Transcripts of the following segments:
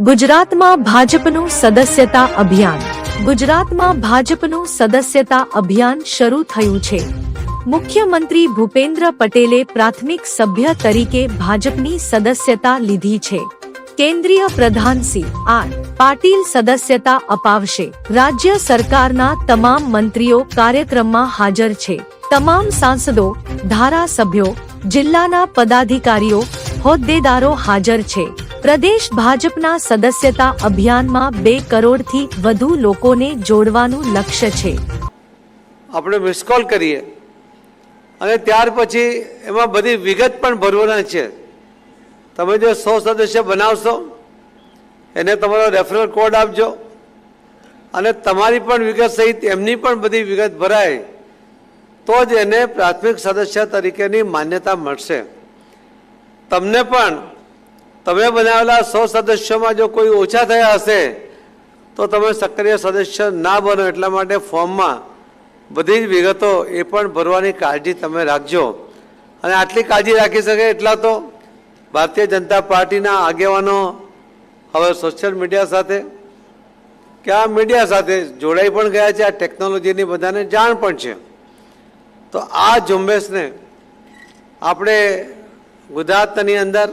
ગુજરાતમાં ભાજપનું સદસ્યતા અભિયાન. ગુજરાતમાં ભાજપનું સદસ્યતા અભિયાન શરૂ થયું છે. મુખ્યમંત્રી ભૂપેન્દ્ર પટેલે પ્રાથમિક સભ્ય તરીકે ભાજપની સદસ્યતા લીધી છે. કેન્દ્રીય પ્રધાન સી. આર. પાટીલ સદસ્યતા અપાવશે. રાજ્ય સરકારના તમામ મંત્રીઓ કાર્યક્રમમાં હાજર છે. તમામ સાંસદો, ધારાસભ્યો, જિલ્લાના પદાધિકારીઓ, હોદ્દેદારો હાજર છે. પ્રદેશ ભાજપના સદસ્યતા અભિયાનમાં બે કરોડથી વધુ લોકોને જોડવાનું લક્ષ્ય છે. આપણે મિસ કોલ કરીએ. અને ત્યાર પછી એમાં બધી વિગત પણ ભરવાના છે. તમે જો સો સદસ્ય બનાવશો, એને તમારો રેફરલ કોડ આપજો. અને તમારી પણ વિગત સહિત એમની પણ બધી વિગત ભરાય, તો જ એને પ્રાથમિક સદસ્ય તરીકેની માન્યતા મળશે. તમને પણ તમે બનાવેલા સો સદસ્યોમાં જો કોઈ ઓછા થયા હશે, તો તમે સક્રિય સદસ્ય ના બનો એટલા માટે ફોર્મમાં બધી જ વિગતો એ પણ ભરવાની કાળજી તમે રાખજો. અને આટલી કાળજી રાખી શકે એટલા તો ભારતીય જનતા પાર્ટીના આગેવાનો હવે સોશિયલ મીડિયા સાથે, કે આ મીડિયા સાથે જોડાઈ પણ ગયા છે, આ ટેકનોલોજીની બધાને જાણ પણ છે. તો આ ઝુંબેશને આપણે ગુજરાતની અંદર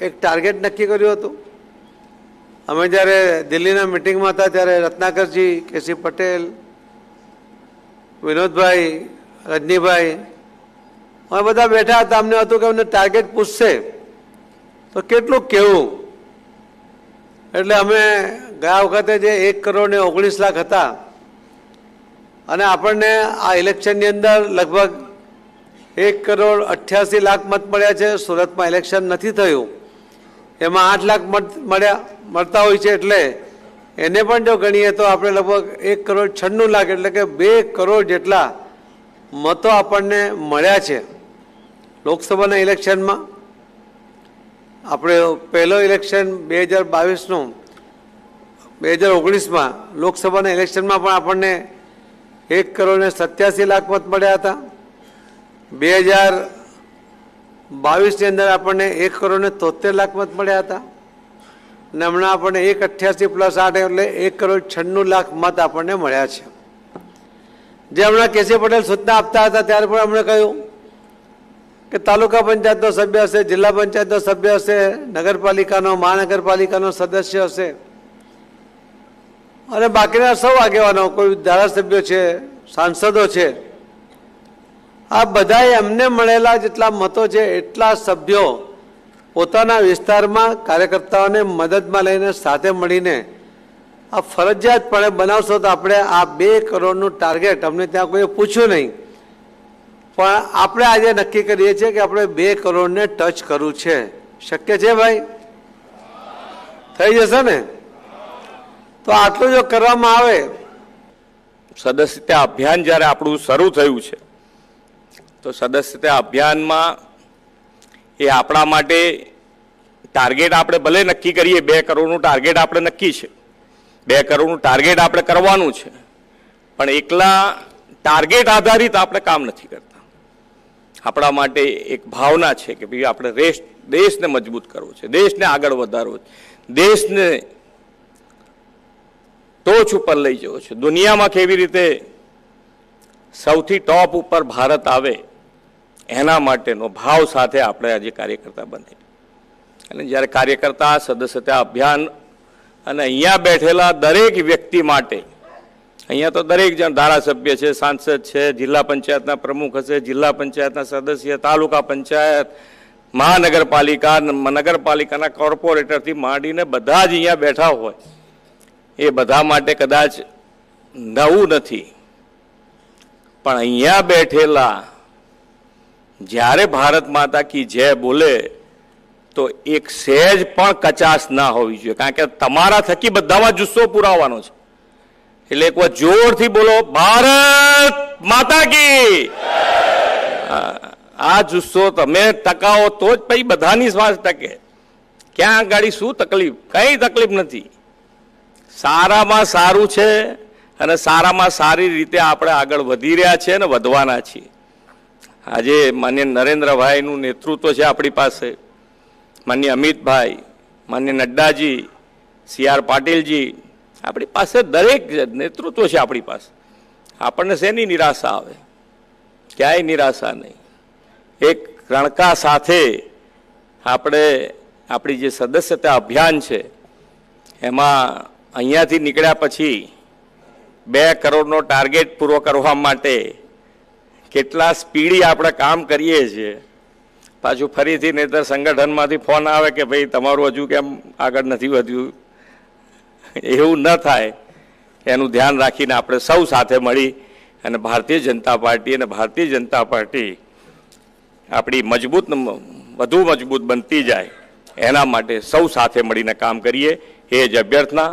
એક ટાર્ગેટ નક્કી કર્યું હતું. અમે જ્યારે દિલ્હીના મિટિંગમાં હતા ત્યારે રત્નાકરજી કેસી પટેલ, વિનોદભાઈ, રજનીભાઈ, અમે બધા બેઠા હતા. અમને હતું કે અમને ટાર્ગેટ પૂછશે. તો કેટલું કેવું? એટલે અમે ગયા વખતે જે એક કરોડ ને ઓગણીસ લાખ હતા. અને આપણને આ ઇલેક્શનની અંદર લગભગ એક કરોડ અઠ્યાસી લાખ મત મળ્યા છે. સુરતમાં ઇલેક્શન નથી થયું. એમાં આઠ લાખ મળ્યા, મળતા હોય છે એટલે એને પણ જો ગણીએ તો આપણે લગભગ એક કરોડ છન્નું લાખ, એટલે કે બે કરોડ જેટલા મતો આપણને મળ્યા છે લોકસભાના ઇલેક્શનમાં. આપણે પહેલો ઇલેક્શન બે હજાર બાવીસનું, બે હજાર ઓગણીસમાં લોકસભાના ઇલેક્શનમાં પણ આપણને એક કરોડને સત્યાસી લાખ મત મળ્યા હતા. બે હજાર બાવીસની અંદર આપણને એક કરોડ ને તોતેર લાખ મત મળ્યા હતા. અને હમણાં આપણને એક અઠ્યાસી પ્લસ આઠ એટલે એક કરોડ છન્નું લાખ મત આપણને મળ્યા છે. જે હમણાં કેસી પટેલ સૂચના આપતા હતા ત્યારે પણ હમણાં કહ્યું કે તાલુકા પંચાયતનો સભ્ય હશે, જિલ્લા પંચાયતનો સભ્ય હશે, નગરપાલિકાનો, મહાનગરપાલિકાનો સદસ્ય હશે. અને બાકીના સૌ આગેવાનો, કોઈ ધારાસભ્યો છે, સાંસદો છે આ બધાએ એમને મળેલા જેટલા મતો છે, એટલા સભ્યો પોતાના વિસ્તારમાં કાર્યકર્તાઓને મદદમાં લઈને સાથે મળીને આ ફરજિયાતપણે બનાવશો તો આપણે આ બે કરોડનું ટાર્ગેટ, અમને ત્યાં કોઈએ પૂછ્યું નહીં. પણ આપણે આજે નક્કી કરીએ છીએ કે આપણે બે કરોડને ટચ કરવું છે. શક્ય છે ભાઈ? થઈ જશે ને? તો આટલું જો કરવામાં આવે. સદસ્યતા અભિયાન જ્યારે આપણું શરૂ થયું છે તો સદસ્યતા અભિયાનમાં એ આપણા માટે ટાર્ગેટ આપણે ભલે નક્કી કરીએ, બે કરોડનું ટાર્ગેટ આપણે નક્કી છે. બે કરોડનું ટાર્ગેટ આપણે કરવાનું છે. પણ એકલા ટાર્ગેટ આધારિત આપણે કામ નથી કરતા. આપણા માટે એક ભાવના છે કે ભાઈ આપણે રેસ દેશને મજબૂત કરવો છે, દેશને આગળ વધારવો છે. દેશને ટોચ ઉપર લઈ જવો છે. દુનિયામાં કેવી રીતે સૌથી ટોપ ઉપર ભારત આવે, એના માટેનો ભાવ સાથે આપણે આજે કાર્યકર્તા બને. અને જ્યારે કાર્યકર્તા, સદસ્યતા અભિયાન અને અહીંયા બેઠેલા દરેક વ્યક્તિ માટે, અહીંયા તો દરેક જણ ધારાસભ્ય છે, સાંસદ છે, જિલ્લા પંચાયતના પ્રમુખ હશે, જિલ્લા પંચાયતના સદસ્ય, તાલુકા પંચાયત, મહાનગરપાલિકા નગરપાલિકાના કોર્પોરેટરથી માંડીને બધા જ અહીંયા બેઠા હોય. એ બધા માટે કદાચ નવું નથી. પણ અહીંયા બેઠેલા, જ્યારે ભારત માતા કી જય બોલે, તો એક સહેજ પણ કચાશ ના હોવી જોઈએ. કારણ કે તમારા થકી બધામાં જુસ્સો પુરાવાનો છે. એટલે એક વાર જોરથી બોલો, ભારત માતા કી! આ જુસ્સો તમે ટકાવો તો જ પછી બધાની શ્વાસ ટકે. ક્યાં ગાડી શું તકલીફ? કઈ તકલીફ નથી. સારામાં સારું છે અને સારામાં સારી રીતે આપણે આગળ વધી રહ્યા છીએ અને વધવાના છીએ. આજે માન્ય નરેન્દ્રભાઈનું નેતૃત્વ છે આપણી પાસે. માન્ય અમિતભાઈ, માન્ય નડ્ડાજી, સી આર પાટીલજી, આપણી પાસે દરેક નેતૃત્વ છે આપણી પાસે. આપણને શેની નિરાશા આવે? ક્યાંય નિરાશા નહીં. એક રણકા સાથે આપણે આપણી જે સદસ્યતા અભિયાન છે, એમાં અહીંયાથી નીકળ્યા પછી બે કરોડનો ટાર્ગેટ પૂરો કરવા માટે કેટલા સ્પીડી આપણે કામ કરીએ છીએ. પાછું ફરીથી નહીતર સંગઠનમાંથી ફોન આવે કે ભાઈ, તમારું હજુ કેમ આગળ નથી વધ્યું? એવું ન થાય. એનું ધ્યાન રાખીને આપણે સૌ સાથે મળી અને ભારતીય જનતા પાર્ટી અને ભારતીય જનતા પાર્ટી આપણી મજબૂત વધુ મજબૂત બનતી જાય. એના માટે સૌ સાથે મળીને કામ કરીએ. એ જ અભ્યર્થના.